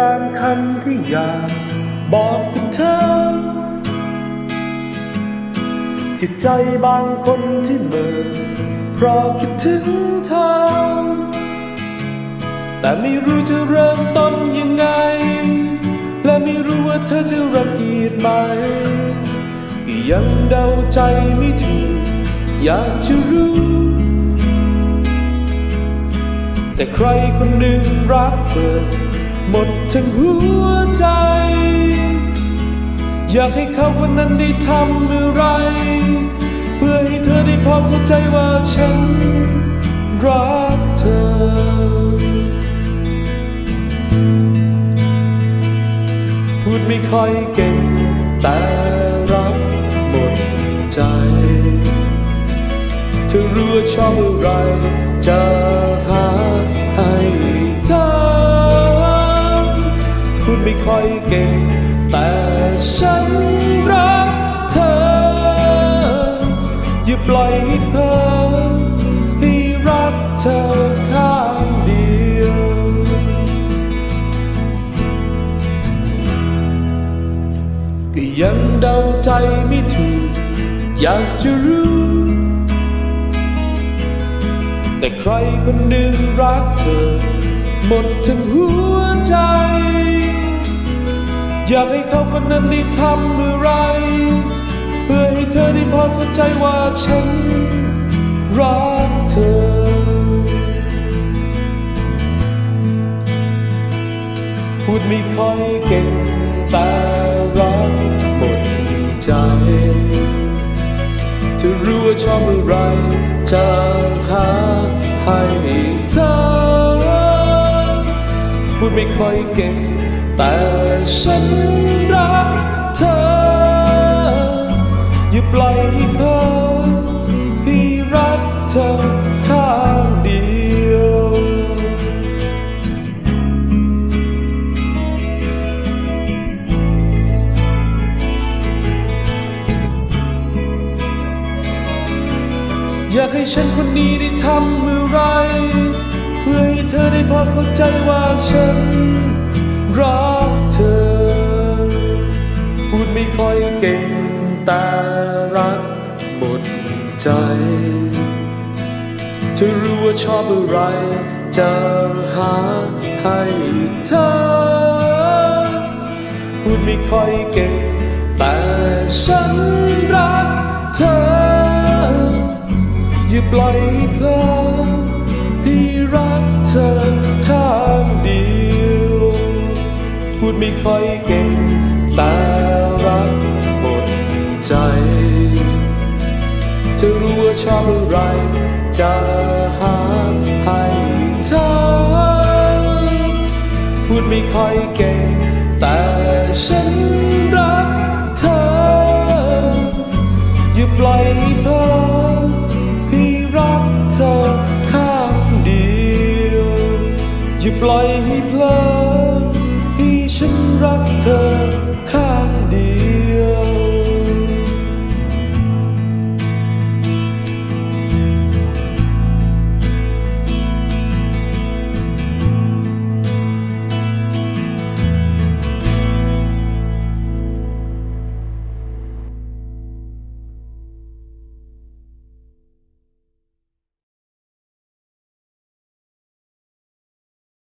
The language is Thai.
บางคำที่อยากบอกกับเธอ จิตใจบางคนที่เมื่อเพราะคิดถึงเธอ แต่ไม่รู้จะเริ่มต้นยังไง และไม่รู้ว่าเธอจะรังเกียจไหม ยังเดาใจไม่ถูกอยากจะรู้ แต่ใครคนหนึ่งรักเธอ หมดทั้งหัวใจ อยากให้เขาคนนั้นได้ทำอะไร เพื่อให้เธอได้พอเข้าใจว่าฉันรักเธอพูดไม่ค่อยเก่ง แต่รักหมดใจ เธอรู้ว่าชอบอะไรจะหา ใจไม่ถูก อยากจะรู้ แต่ใครคนหนึ่งรักเธอ หมดทั้งหัวใจ อยากให้เขาคนนั้นได้ทำอะไร เพื่อให้เธอได้พอเข้าใจว่าฉันรักเธอพูดไม่ค่อยเก่งแต่ ใจ เธอรู้ว่าชอบอะไรจะหาให้เธอ พูดไม่ค่อยเก่ง แต่ฉันรักเธอ อย่าปล่อยให้เพ้อากให้ฉันคนนี้ได้ทำอะไร เพื่อให้เธอได้พอเข้าใจว่าฉันรักเธอ พูดไม่ค่อยเก่งแต่รักหมดใจ เธอรู้ว่าชอบอะไร จะหาให้เธอ พูดไม่ค่อยเก่งแต่ฉันรักเธอ อย่าปล่อยเพลอให้รักเธอข้างเดียว พูดไม่ค่อยเก่งแต่รักหมดใจเธอรู้ว่าชอบอะไร จะหาให้เธอ พูดไม่ค่อยเก่ง แต่ฉันรักเธอ อย่าปล่อยเพลอ อย่าปล่อยให้เพลอให้ฉันรักเธอ